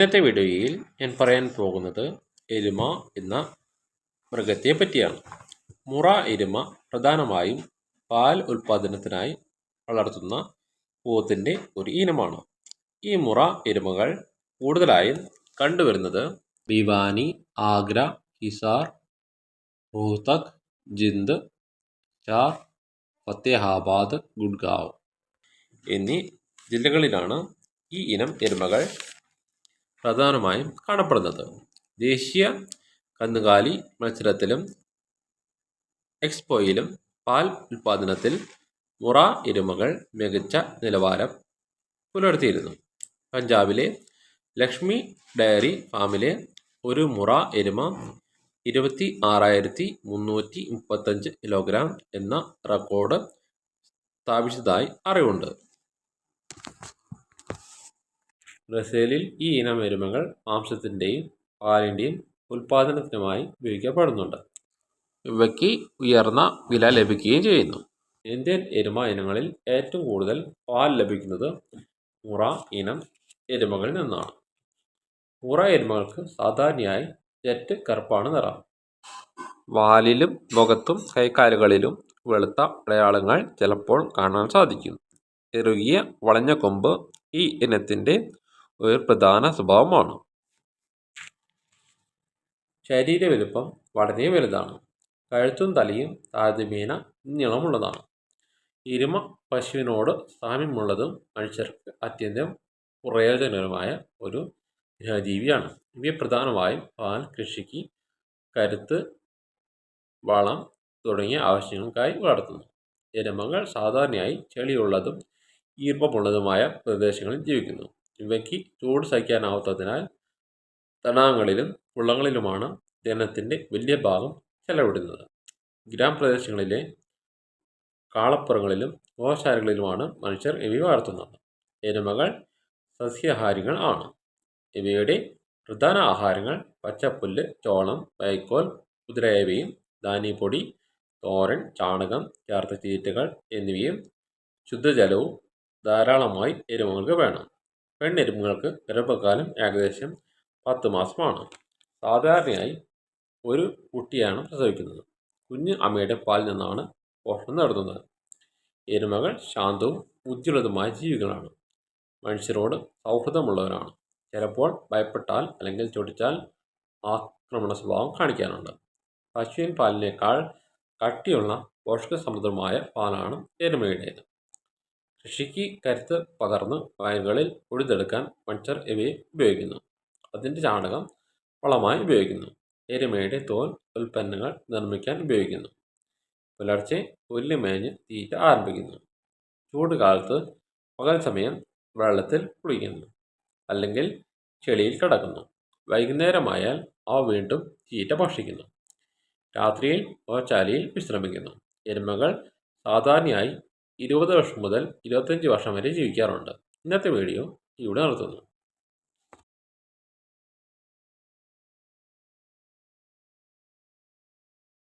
ഇന്നത്തെ വീഡിയോയിൽ ഞാൻ പറയാൻ പോകുന്നത് എരുമ എന്ന മൃഗത്തെ പറ്റിയാണ്. മുറ എരുമ പ്രധാനമായും പാൽ ഉൽപാദനത്തിനായി വളർത്തുന്ന പോത്തിന്റെ ഒരു ഇനമാണ്. ഈ മുറ എരുമകൾ കൂടുതലായും കണ്ടുവരുന്നത് ഭിവാനി ആഗ്ര ഹിസാർ റോഹ്തക് ജിന്ദ് ചാർ ഫത്തേഹാബാദ് ഗുഡ്ഗാവ് എന്നീ ജില്ലകളിലാണ് ഈ ഇനം എരുമകൾ പ്രധാനമായും കാണപ്പെടുന്നത്. ദേശീയ കന്നുകാലി മത്സരത്തിലും എക്സ്പോയിലും പാൽ ഉൽപാദനത്തിൽ മുറ എരുമകൾ മികച്ച നിലവാരം പുലർത്തിയിരുന്നു. പഞ്ചാബിലെ ലക്ഷ്മി ഡയറി ഫാമിലെ ഒരു മുറ എരുമ ഇരുപത്തി ആറായിരത്തി മുന്നൂറ്റി മുപ്പത്തഞ്ച് കിലോഗ്രാം എന്ന റെക്കോർഡ് സ്ഥാപിച്ചതായി അറിവുണ്ട്. ബ്രസീലിൽ ഈ ഇനം എരുമകൾ മാംസത്തിന്റെയും പാലിന്റെയും ഉൽപാദനത്തിനുമായി ഉപയോഗിക്കപ്പെടുന്നുണ്ട്. ഇവയ്ക്ക് ഉയർന്ന വില ലഭിക്കുകയും ചെയ്യുന്നു. ഇന്ത്യൻ എരുമ ഇനങ്ങളിൽ ഏറ്റവും കൂടുതൽ പാൽ ലഭിക്കുന്നത് മുറ ഇനം എരുമകളിൽ നിന്നാണ്. മുറ എരുമകൾക്ക് സാധാരണയായി ജെറ്റ് കറുപ്പാണ് നിറം. വാലിലും മുഖത്തും കൈക്കാലുകളിലും വെളുത്ത അടയാളങ്ങൾ ചിലപ്പോൾ കാണാൻ സാധിക്കും ഇറുകിയ വളഞ്ഞ കൊമ്പ് ഈ ഇനത്തിന്റെ ഒരു പ്രധാന സ്വഭാവമാണ്. ശരീര വലുപ്പം വളരെ വലുതാണ്. കഴുത്തും തലയും താരതമ്യേന നീളമുള്ളതാണ്. ഇരുമ പശുവിനോട് സാമ്യമുള്ളതും മനുഷ്യർക്ക് അത്യന്തം പ്രയോജനകരമായ ഒരു ജീവിയാണ് ഇവയെ പ്രധാനമായും പാൽ കൃഷിക്ക് കരുത്ത് വളം തുടങ്ങിയ ആവശ്യങ്ങൾക്കായി വളർത്തുന്നു. എരുമകൾ സാധാരണയായി ചെളിയുള്ളതും ഈർപ്പമുള്ളതുമായ പ്രദേശങ്ങളിൽ ജീവിക്കുന്നു. ഇവയ്ക്ക് ചൂട് സഹിക്കാനാവാത്തതിനാൽ തടാകങ്ങളിലും കുളങ്ങളിലുമാണ് ജനത്തിന്റെ വലിയ ഭാഗം ചെലവിടുന്നത്. ഗ്രാമപ്രദേശങ്ങളിലെ കാളപ്പുറങ്ങളിലും ഗോശാലകളിലുമാണ് മനുഷ്യർ ഇവയെ വളർത്തുന്നത്. എരുമകൾ സസ്യാഹാരികൾ ആണ്. ഇവയുടെ പ്രധാന ആഹാരങ്ങൾ പച്ചപ്പുല്ല് ചോളം വൈക്കോൽ കുതിരയവയും ധാന്യപ്പൊടി തോരൻ ചാണകം ചേർത്ത ചീറ്റുകൾ എന്നിവയും ശുദ്ധജലവും ധാരാളമായി എരുമകൾക്ക് വേണം. പെണ്ണെരുമകൾക്ക് ഗർഭകാലം ഏകദേശം പത്ത് മാസമാണ്. സാധാരണയായി ഒരു കുട്ടിയാണ് പ്രസവിക്കുന്നത്. കുഞ്ഞ് അമ്മയുടെ പാലിൽ നിന്നാണ് പോഷണം നടത്തുന്നത് എരുമകൾ ശാന്തവും ബുദ്ധിയുള്ളതുമായ ജീവികളാണ്. മനുഷ്യരോട് സൗഹൃദമുള്ളവരാണ്. ചിലപ്പോൾ ഭയപ്പെട്ടാൽ അല്ലെങ്കിൽ ചൊടിച്ചാൽ ആക്രമണ സ്വഭാവം കാണിക്കാനുണ്ട് പശുവിൻ പാലിനേക്കാൾ കട്ടിയുള്ള പോഷകസമൃദ്ധമായ പാലാണ് എരുമയുടേത്. കൃഷിക്ക് കരുത്ത് പകർന്ന് വയലുകളിൽ ഉഴുതെടുക്കാൻ മനുഷ്യർ ഇവയെ ഉപയോഗിക്കുന്നു. അതിന്റെ ചാണകം വളമായി ഉപയോഗിക്കുന്നു. എരുമയുടെ തോൽ ഉൽപ്പന്നങ്ങൾ നിർമ്മിക്കാൻ ഉപയോഗിക്കുന്നു. പുലർച്ചെ പുല്ല് മേഞ്ഞ് തീറ്റ ആരംഭിക്കുന്നു. ചൂട് കാലത്ത് പകൽ സമയം വെള്ളത്തിൽ കുളിക്കുന്നു അല്ലെങ്കിൽ ചെളിയിൽ കിടക്കുന്നു. വൈകുന്നേരമായാൽ അവ വീണ്ടും തീറ്റ ഭക്ഷിക്കുന്നു. രാത്രിയിൽ ഓച്ചാലിയിൽ വിശ്രമിക്കുന്നു. എരുമകൾ സാധാരണയായി ഇരുപത് വർഷം മുതൽ ഇരുപത്തഞ്ച് വർഷം വരെ ജീവിക്കാറുണ്ട്. ഇന്നത്തെ വീഡിയോ ഇവിടെ നിർത്തുന്നു.